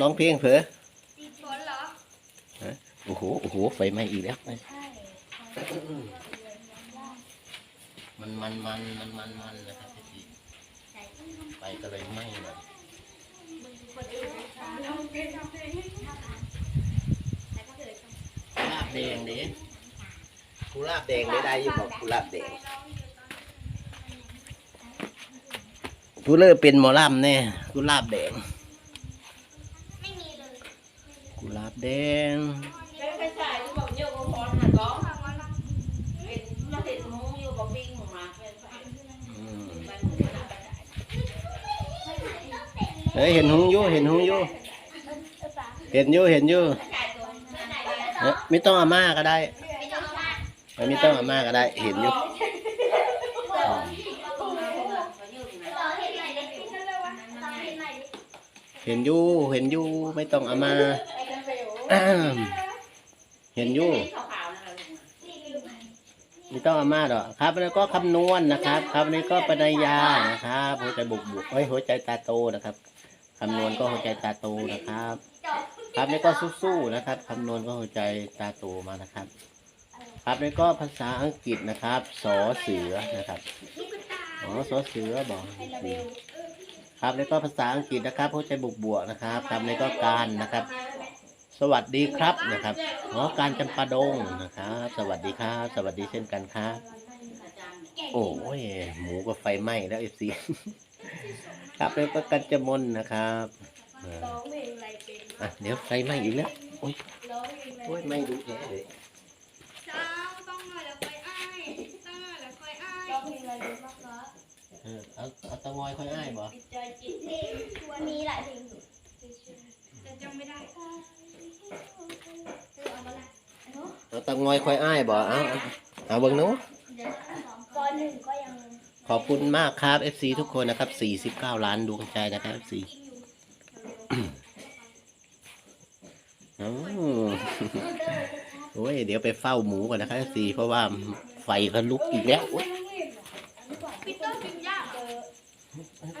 ร้องเพลงเผลอติดฝนเหรอโอ้โหโอ้โหไฟไหม้อีกแล้วใช่มันมันมันมันมันมันนะครับพี่ไฟก็เลยไหม้หน่อยคนอื่นเราเป็นทำเพลงแต่ก็เกิดกุหลาบแดงเด้กุหลาบแดงได้ได้อยู่บอกกุหลาบแดงกูเลิกเป็นหมอลำแน่กุหลาบแดง ไม่มีเลย กุหลาบ แดงแล้วไปใส่ที่บอกเยอะก็พอนเราเห็นมุ้งอยู่กับปิ้งของเป็นไปอืมไปหมู่บ้านไปได้เฮ้ยเห็นหงอยู่เห็นหงอยู่เห็นอยู่เห็นอยู่ไหนเอ้ยไม่ต้องอาม่าก็ได้ไม่ต้องมาไม่ต้องอาม่าก็ได้ เห็นอยู่เห็นอยู่เห็นอยู่ไม่ต้องอาม่า เห็นอยู่ขาวๆนั่นแหละไม่ต้องอาม่าหรอกครับ แล้วก็คำนวณนะครับครับนี่ก็ปนัญญานะครับหัวใจบุกบุกเฮ้ยหัวใจตาโตนะครับคำนวณก็หัวใจตาโตนะครับ ครับนี่ก็สู้ๆนะครับคำนวณก็หัวใจตาโตมานะครับ ครับนี่ก็ภาษาอังกฤษนะครับสอเสือนะครับอ๋อสอเสือบอกครับนี่ก็ภาษาอังกฤษนะครับหัวใจบุกบวกนะครับครับนี่ก็การนะครับ สวัสดีครับนะครับอ๋อการจำปาดงนะครับ สวัสดีครับ สวัสดีเช่นกันครับ โอ้ยหมูก็ไฟไหม้แล้วเอฟซีครับแล้วก็กันจมนนะครับเออร้องเพลงอะไรเป็นอะเดี๋ยวไฟไหม้อีกแล้วโอ้ยร้องเพลงอะไรโอ้ยไหม้ดูแท้เลยเช้าต้องมาแล้วค่อยอ้ายต้องมาแล้วค่อยอ้ายร้องเพลงอะไรดีบ้างคะเออเอาเอาตะงอยค่อยอ้ายบ่จิตใจจิตเพลงวันนี้หลายเพลงอยู่แต่จำไม่ได้คือ เอามาละเอาตะงอยค่อยอ้ายบ่เอาเอาเอาเบิ่งหนู้เดี๋ยวสองตอนหนึ่งก็ยังขอบคุณมากครับ FC ทุกคนนะครับ 49 ล้านดวงใจนะครับ FC อืมโอ้ยเดี๋ยวไปเฝ้าหมูก่อนนะครับ FC เพราะว่าไฟก็ลุกอีกแล้วโอ๊ยปิดต้นปิดยากเจอ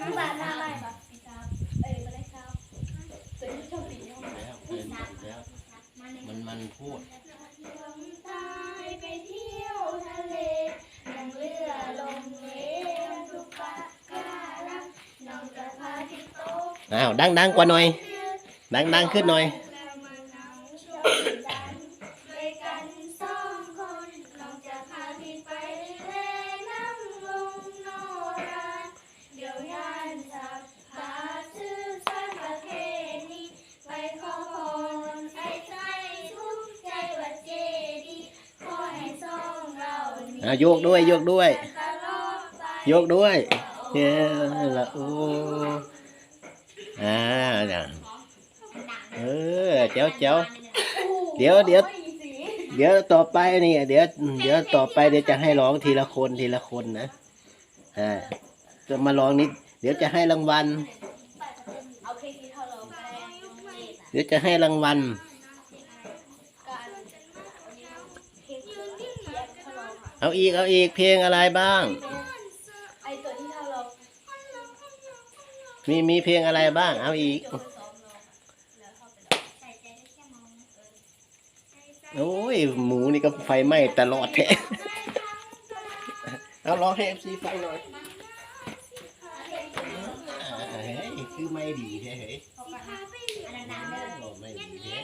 น้ำบานหน้าไม่ปะพี่ครับเอ้ยไม่ได้ครับเจอที่ชอบปีนี้ แล้วเกินอีก แล้ว มันมันพูดตายไปเที่ยวทะเลนั่งเรือลงเลทุกปากาลังน้องจะพาที่โต๊ะอ้าวดังดังกว่าหน่อย ดังดังขึ้นหน่อยแล้ อะโยกด้วยโยกด้วย โยกด้วยเย้ละโอ้อ่าเนี่ยเออเจ้าเจ้าเดี๋ยวเดี๋ยวเดี๋ยวต่อไปนี่เดี๋ยวเดี๋ยวต่อไปเดี๋ยวจะให้ร้องทีละคนทีละคนนะอ่าจะมาร้องนิดเดี๋ยวจะให้รางวัล เดี๋ยวจะให้รางวัล เขาร้องอะเอาอีกเอาอีกเพลงอะไรบ้าง ไอตัวที่เขาร้องมีมีเพลงอะไรบ้าง เอาอีกเดี๋ยวไปซ้อมร้องแล้วเขาไปร้องใส่ใจได้แค่มองโอ้ย หมูนี่ก็ไฟไหม้ตลอดแท้เอาร้องให้เอฟซีฟังหน่อยเฮ้ยคือไม่ดีแท้เฮ้ยอันนั้นๆเลยโอ้ไม่ดีแท้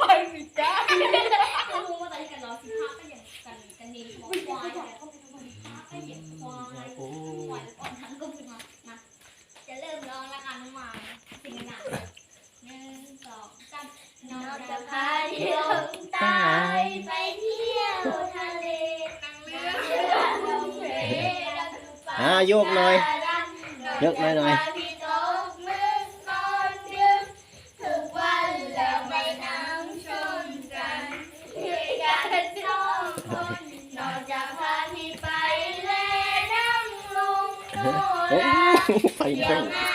ไม่มีจ้า โยกหน่อยยกหน่อยหน่อยพี่ตกมือก่อนดึกทุกวันแล้วไปน้ำ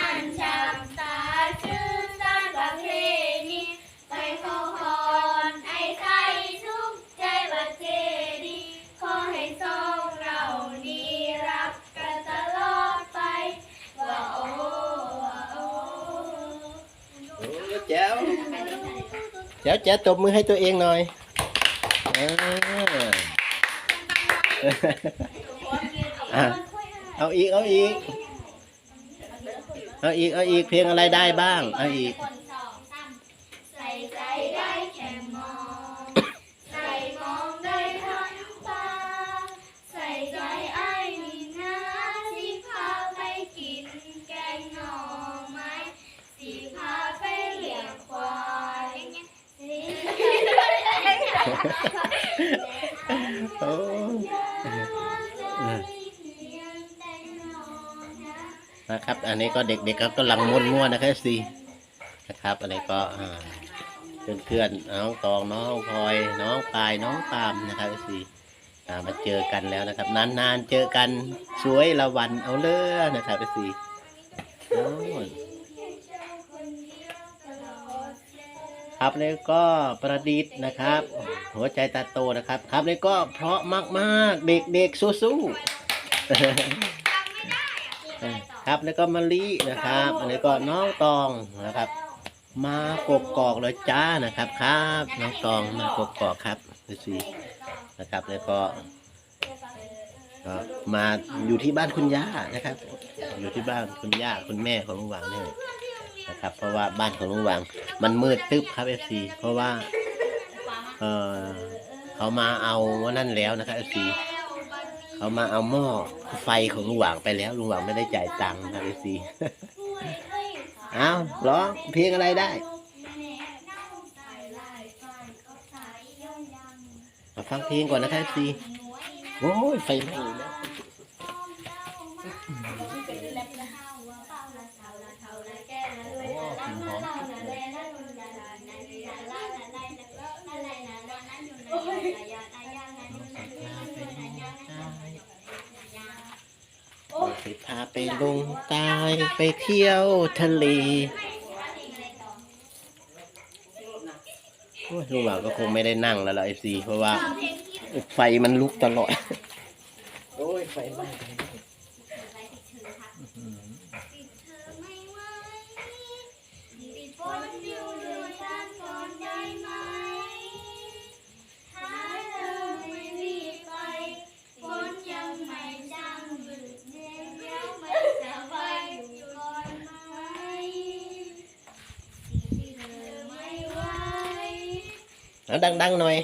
ดี๋ยวแจ๊ตบมือให้ตัวเองหน่อยเอออะเอาอีก เอาอีก เอาอีก เอาอีก เพลงอะไรได้บ้าง เอาอีก โอ้นะครับ อันนี้ก็เด็กๆก็กำลังม้วนม้วนนะครับสินะครับอันนี้ก็อ่าเพื่อนๆน้องตองน้องพลอยน้องปายน้องปามนะครับสิมาเจอกันแล้วนะครับ นานๆเจอกันสวยละวันเอาเลือนะครับสิครับแล้วก็ประดิษฐ์นะครับ หัวใจตาโตนะครับครับแล้ก็เพราะมากๆ เด็กๆสู้ๆครับแล้วก็มะลินะครับ อันนี้ก็น้องตองนะครับ มากกกอกเลยจ้านะครับครับ น้องตองมากกกอกครับดูสินะครับ แล้วก็ก็มาอยู่ที่บ้านคุณย่านะครับ อยู่ที่บ้านคุณย่าคุณแม่ของลุงหวังเนี่ยนะครับ เพราะว่าบ้านของลุงหวัง มันมืดตึ๊บครับเอฟซีเพราะว่า เออเขามาเอาว่านั่นแล้วนะครับเอฟซีเขามาเอาหม้อไฟของลุงหว่างไปแล้วลุงหว่างไม่ได้จ่ายตังค์ครับไอซีเอาร้องเพลงอะไรได้มาฟังเพลงก่อนนะครับไอซีโอ้ยไฟไหม้แล้ว ไปพาไปลงใต้ไปเที่ยวทะเลโอ้ยลุงหว่าก็คงไม่ได้นั่งแล้วล่ะไอซีเพราะว่าไฟมันลุกตลอด โอ้ยไฟไหม้ เอาดังๆหน่อย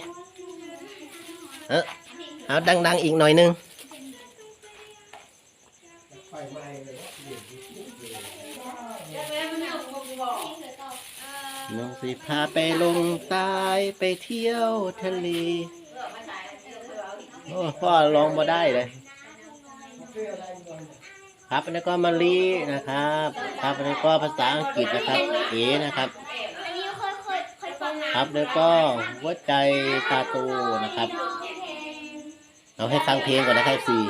เออเอาดังๆอีกหน่อยนึงน้องสิพาไปลงใตายไปเที่ยวทะเลโอ้พ่อร้องมาได้เลยครับแล้วก็มาลีนะครับ ครับแล้วก็ภาษาอังกฤษนะครับ เอนะครับ ครับ แล้วก็หัวใจตาตูนะครับ เราให้ฟังเพลงก่อนนะครับสี่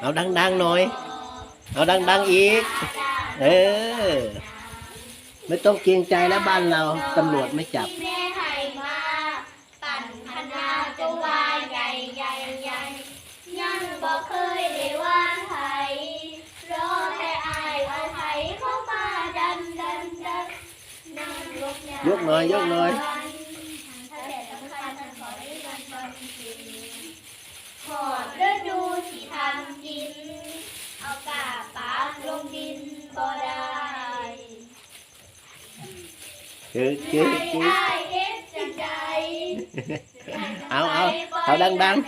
เอาดังๆหน่อย เอาดังๆอีก เออ ไม่ต้องเกรงใจแล้วบ้านเราตำรวจไม่จับ แม่ให้มา ปั่นคณะจงว่าใหญ่ใหญ่ใหญ่ยังบอกเคยได้ว่าไทยรอแต่อายเอาไทยเข้ามาดันดันดันนั่งยกยกหน่อยยกหน่อยถ้ เจ๊เจ๊เจ๊ได้เฮ็ดจังใดเอาเอาเอาดังๆ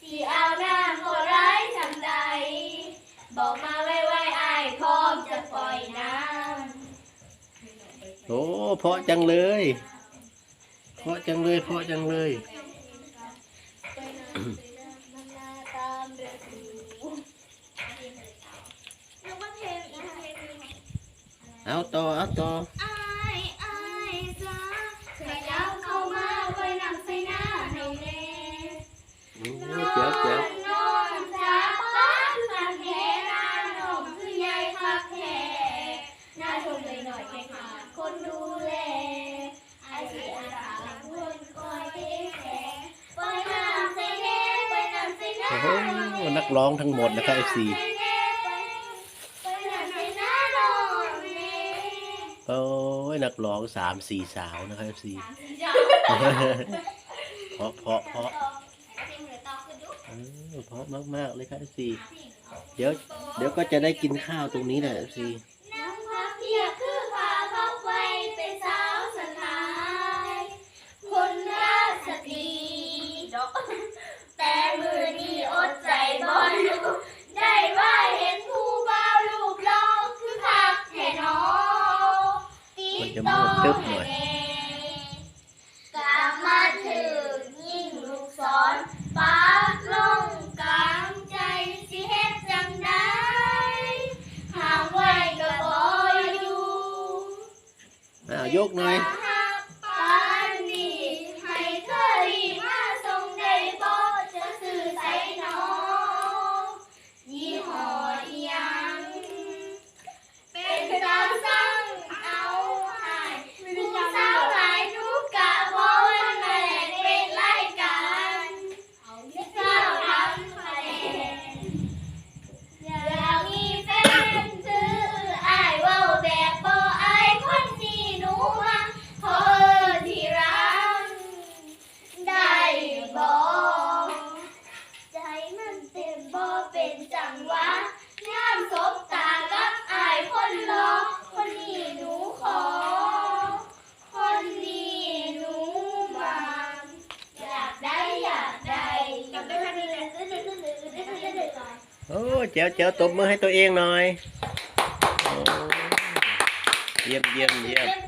ที่เอาน้ำก็ร้ายทำใดบอกมาไว้ไว้อายพร้อมจะปล่อยน้ำๆโอ้เพราะจังเลยเพราะจังเลยเพราะจังเลย เอาต่อเอาต่ออ้อจ้าใส่ดเข้ามาไว้นำใส่หน้าให้แน่โอ้ยเจ๋วเจ๋วนนอนจ้าป้าสันเทนานมคือใหญ่คักแทน้าชมเลยหน่อยแค่ขาคนดูแลไอ้สิอาสาละคนอยเทแท้ไว้นใส่แน่ไว้นำใส่หน้าร้องทั้งหมดนะครับ FC ใส่ โอ้ยนักร้องสามสี่สาวนะครับ FC เพราะเพราะเพราะเออเพราะมากๆเลยครับ FC เดี๋ยวเดี๋ยวก็จะได้กินข้าวตรงนี้แหละ FC ยกหน่อย เต็มบ่เป็นจังหวะงามสบตากับอายคนรอคนนี้หนูขอ คนนี้หนูมาอยากได้อยากได้อยากได้แค่นี้แหละโอ้เจ๋วเจ๋วตบมือให้ตัวเองหน่อยโอ้เยี่ยมเยี่ยมเยี่ยม